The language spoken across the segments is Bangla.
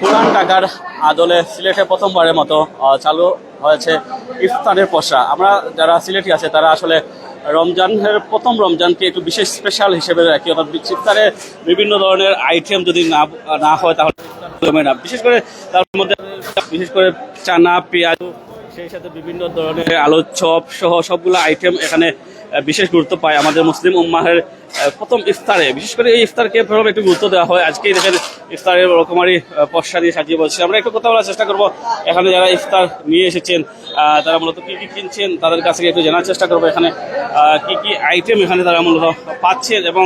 পুরান ঢাকার আদলে সিলেটে প্রথমবারের মতো চালু হয়েছে ইফতারের পশা আমরা যারা সিলেটি আছে, তারা আসলে রমজানের প্রথম রমজানকে একটু বিশেষ স্পেশাল হিসেবে রাখি। অর্থাৎ ইফতারে বিভিন্ন ধরনের আইটেম যদি না না হয়, তাহলে জমে না। বিশেষ করে তার মধ্যে, বিশেষ করে চানা, পেঁয়াজ, সেই সাথে বিভিন্ন ধরনের আলু চপ সহ সবগুলো আইটেম এখানে বিশেষ গুরুত্ব পায় আমাদের মুসলিম উম্মাহের প্রথম ইফতারে। বিশেষ করে এই ইফতারকে একটু গুরুত্ব দেওয়া হয়। আজকেই দেখেন ইফতারের রকমারি পশা দিয়ে সাজিয়ে বলছি। আমরা একটু কথা বলার চেষ্টা করব। এখানে যারা ইফতার নিয়ে এসেছেন তারা মূলত কি কি কিনছেন তাদের কাছ থেকে একটু জানার চেষ্টা করব এখানে। কি কি আইটেম এখানে তারা মূলত পাচ্ছেন এবং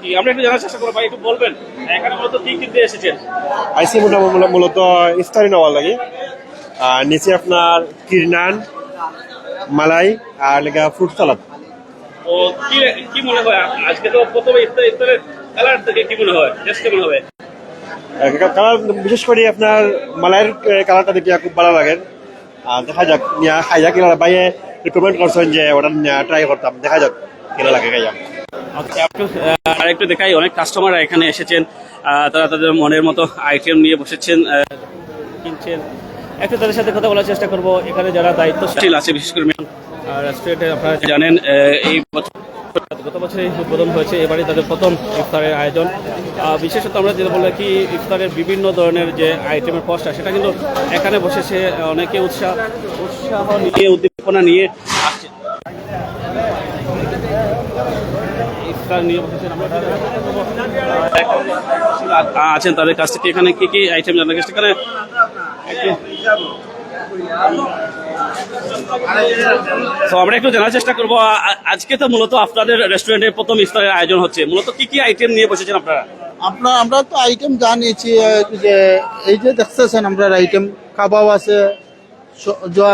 কি আমরা একটু জানার চেষ্টা করব ভাই একটু বলবেন এখানে মূলত কি কিনতে এসেছেন? আইসি মোটামুটি মূলত ইফতারি নেওয়ার লাগে। আর নিচে আপনার কিরনান মালাই আর লেগা ফ্রুট সালাদ। ও কি কি মনে হয়? আজকে তো প্রথমে ইফতার ইফতারের কালার থেকে কি মনে হয়? টেস্ট কেমন হবে? কালার বিশেষ করে আপনার মালাইয়ের কালারটা দেখে খুব ভালো লাগে। আর দেখা যাক খাই যাক কিনা রিকমেন্ড করছেন যে ওটা ট্রাই করতাম। দেখা যাক কিনা লাগে খাইয়া আচ্ছা, একটু আহ, আর একটু দেখাই অনেক কাস্টমার এখানে এসেছেন। তারা তাদের মনের মতো আইটেম নিয়ে বসেছেন কিনছেন। একটু তাদের সাথে কথা বলার চেষ্টা করব। এখানে যারা দায়িত্বশীল আছে বিশেষ করে আপনারা জানেন এই গত বছর উদ্বোধন হয়েছে এবারে তাদের প্রথম ইফতারের আয়োজন। বিশেষত আমরা যেটা বলে কি, ইফতারের বিভিন্ন ধরনের যে আইটেমের কষ্ট সেটা কিন্তু এখানে বসে সে অনেকে উৎসাহ উৎসাহ নিয়ে, উদ্দীপনা নিয়ে আসছে। ইফতার নিয়ে আছেন তাদের কাছ থেকে। এখানে কি কি আইটেম জানার কাছে এখানে আমরা একটু জানার চেষ্টা করব আজকে তো মূলত আপনাদের রেস্টুরেন্টে প্রথম ইফতারের আয়োজন হচ্ছে। মূলত কি কি আইটেম নিয়ে বসেছেন আপনারা? আপনার আমরা তো আইটেম জানিয়েছি যে, এই যে দেখতেছেন আমরা আইটেম কাবাব আছে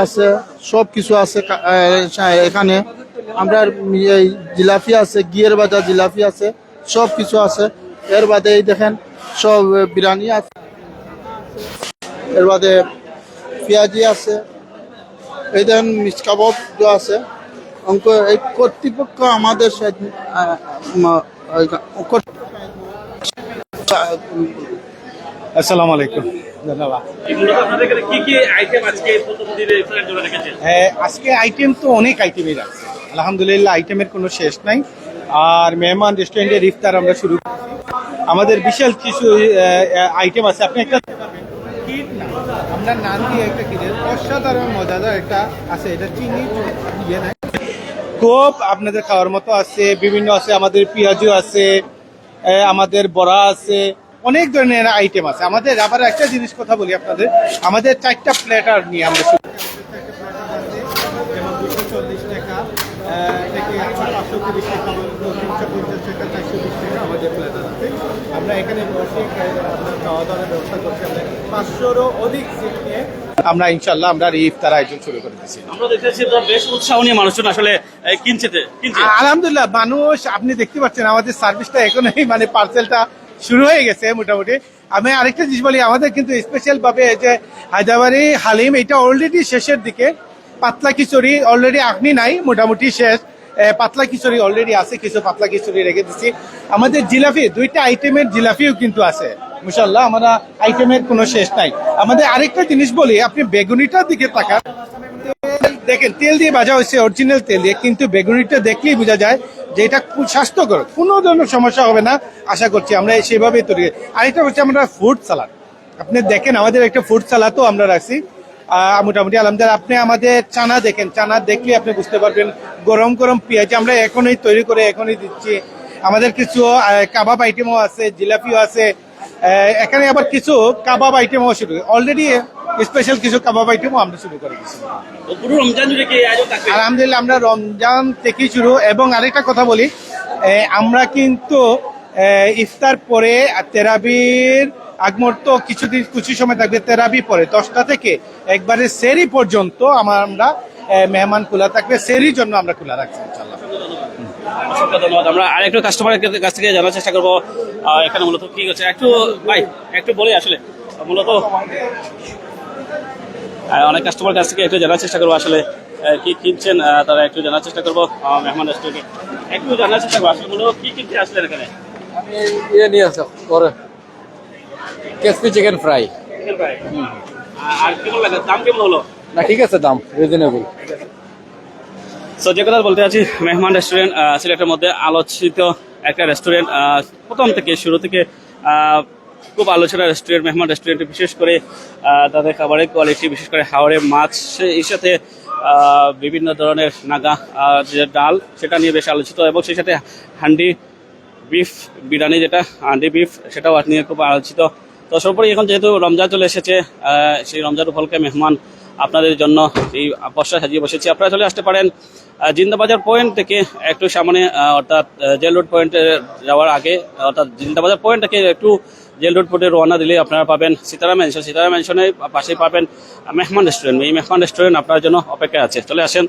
আছে সব কিছু আছে এখানে। আমরা জিলাপি আছে গিয়ের বাজা জিলাপি আছে সব কিছু আছে। এর বাদে এই দেখেন, সব বিরিয়ানি আছে। এর বাদে পেঁয়াজি আছে। এই দেখেন মিস কাবাব আছে অঙ্ক এই কর্তৃপক্ষ আমাদের আসসালামু আলাইকুম। ধন্যবাদ। হ্যাঁ, আজকে আইটেম তো অনেক আলহামদুলিল্লাহ আইটেমের কোনো শেষ নাই। আর মেহমান আমরা শুরু। আমাদের বিশাল কিছু আইটেম আছে। আপনি একটা কিট না। আপনার নাম দিয়ে একটা কিটের অসাধারণ, মজাদার একটা আছে। এটা চিনি ইয়ে নাই। খুব আপনাদের খাওয়ার মতো আছে, বিভিন্ন আছে, আমাদের পেঁয়াজও আছে আমাদের বড়া আছে, অনেক ধরনের আইটেম আছে। আমাদের আবার একটা জিনিস কথা বলি আপনাদের। আমাদের চারটা প্লেটার নিয়ে আমরা শুরু করি। যেমন দুশো চল্লিশ টাকা তিরিশ টাকা তিনশো পঞ্চাশ টাকা চারশো বিশ টাকা আমাদের প্লেটার আছে আমরা এখানে বসে খাওয়া দাওয়ার ব্যবস্থা করছি আমরা পাঁচশোরও অধিক সিট নিয়ে আমরা ইনশাল্লাহ আমরা ইফতার আয়োজন শুরু করে দিচ্ছি আমরা দেখতেছি বেশ উৎসাহ নিয়ে মানুষজন আসলে কিনছে। আলহামদুলিল্লাহ মানুষ আপনি দেখতে পাচ্ছেন আমাদের সার্ভিসটা এখনই মানে পার্সেলটা শুরু হয়ে গেছে মোটামুটি। আমি আরেকটা জিনিস বলি আমাদের কিন্তু স্পেশাল ভাবে যে হায়দ্রাবাদি হালিম এটা অলরেডি শেষের দিকে। পাতলা খিচুড়ি অলরেডি আপনি নাই, মোটামুটি শেষ। পাতলা খিচুড়ি অলরেডি আছে, কিছু পাতলা খিচুড়ি রেখে দিচ্ছি আমাদের জিলাপি, দুইটা আইটেমের জিলাপিও কিন্তু আছে মুশাল্লাহ আমরা আইটেমের কোনো শেষ নাই। আমাদের আরেকটা জিনিস বলি, আপনি বেগুনিটার দিকে তাকান। দেখেন, তেল দিয়ে ভাজা হয়েছে অরিজিনাল তেল দিয়ে, কিন্তু বেগুনিটা দেখলেই বোঝা যায় যে এটা স্বাস্থ্যকর। কোনো ধরনের সমস্যা হবে না, আশা করছি আমরা সেভাবে তৈরি। আরেকটা হচ্ছে আমরা ফুড সালাড আপনি দেখেন, আমাদের একটা ফুড সালাদও আমরা রাখছি। মোটামুটি আলহামদুলিল্লাহ আপনি আমাদের চানা দেখেন চানা দেখলে আপনি বুঝতে পারবেন গরম গরম পেঁয়াজ আমরা এখনই তৈরি করে এখনই দিচ্ছি। আমাদের কিছু কাবাব আইটেমও আছে জিলাপিও আছে এখানে আবার কিছু কাবাব আইটেমও শুরু অলরেডি স্পেশাল কিছু কাবাব আইটেমও আমরা শুরু করে দিচ্ছি। আলহামদুলিল্লাহ আমরা রমজান থেকেই শুরু এবং আরেকটা কথা বলি আমরা কিন্তু ইফতার পরে তেরাবির আগ মুহূর্ত কিছুদিন কিছু সময় থাকবে তেরাবি পরে দশটা থেকে একবারে সেরি পর্যন্ত আমার আমরা মেহমান খোলা থাকবে সেরির জন্য আমরা খোলা রাখছি ইনশাল্লাহ অসংখ্য ধন্যবাদ। আমরা আরেকটু কাস্টমারের কাছ থেকে জানার চেষ্টা করব। এখানে মূলত কি হচ্ছে? একটু ভাই একটু বলি আসলে। মূলত অনেক কাস্টমার কাছ থেকে একটু জানার চেষ্টা করব আসলে। কি কিনছেন? তারা একটু জানার চেষ্টা করব। মেহমান রেস্টুরেন্টে একটু জানার চেষ্টা করব। আসলে মূলত কি কিনতে আসলেন এখানে? আমি ইয়ে নিয়ে আসো করে ক্যাসপি চিকেন ফ্রাই। Chicken fry. আর কেমন লাগে দাম কেমন হলো? না ঠিক আছে দাম রিজনেবল সো যে কথা বলতে আছি মেহমান রেস্টুরেন্ট সিলেটের মধ্যে আলোচিত একটা রেস্টুরেন্ট প্রথম থেকে শুরু থেকে খুব আলোচনা রেস্টুরেন্ট মেহমান রেস্টুরেন্টে বিশেষ করে তাদের খাবারের কোয়ালিটি বিশেষ করে হাওড়ে মাছ সেই সাথে বিভিন্ন ধরনের নাগা যে ডাল সেটা নিয়ে বেশ আলোচিত এবং সেই সাথে হান্ডি বিফ বিরিয়ানি যেটা হান্ডি বিফ সেটাও নিয়ে খুব আলোচিত। তো সর্বোপরি এখন যেহেতু রমজান চলে এসেছে সেই রমজান উপলক্ষে মেহমান আপনাদের জন্য এই বর্ষা সাজিয়ে বসেছি। আপনারা চলে আসতে পারেন জিন্দাবাজার পয়েন্ট থেকে একটু সামনে অর্থাৎ জেল রোড পয়েন্টে যাওয়ার আগে, অর্থাৎ জিন্দাবাজার পয়েন্ট থেকে একটু জেল রোড পয়েন্টে রওনা দিলে আপনারা পাবেন সীতারা ম্যানশন। সীতারা ম্যানশনের পাশেই পাবেন মেহমান রেস্টুরেন্ট। এই মেহমান রেস্টুরেন্ট আপনার জন্য অপেক্ষায় আছে। চলে আসেন।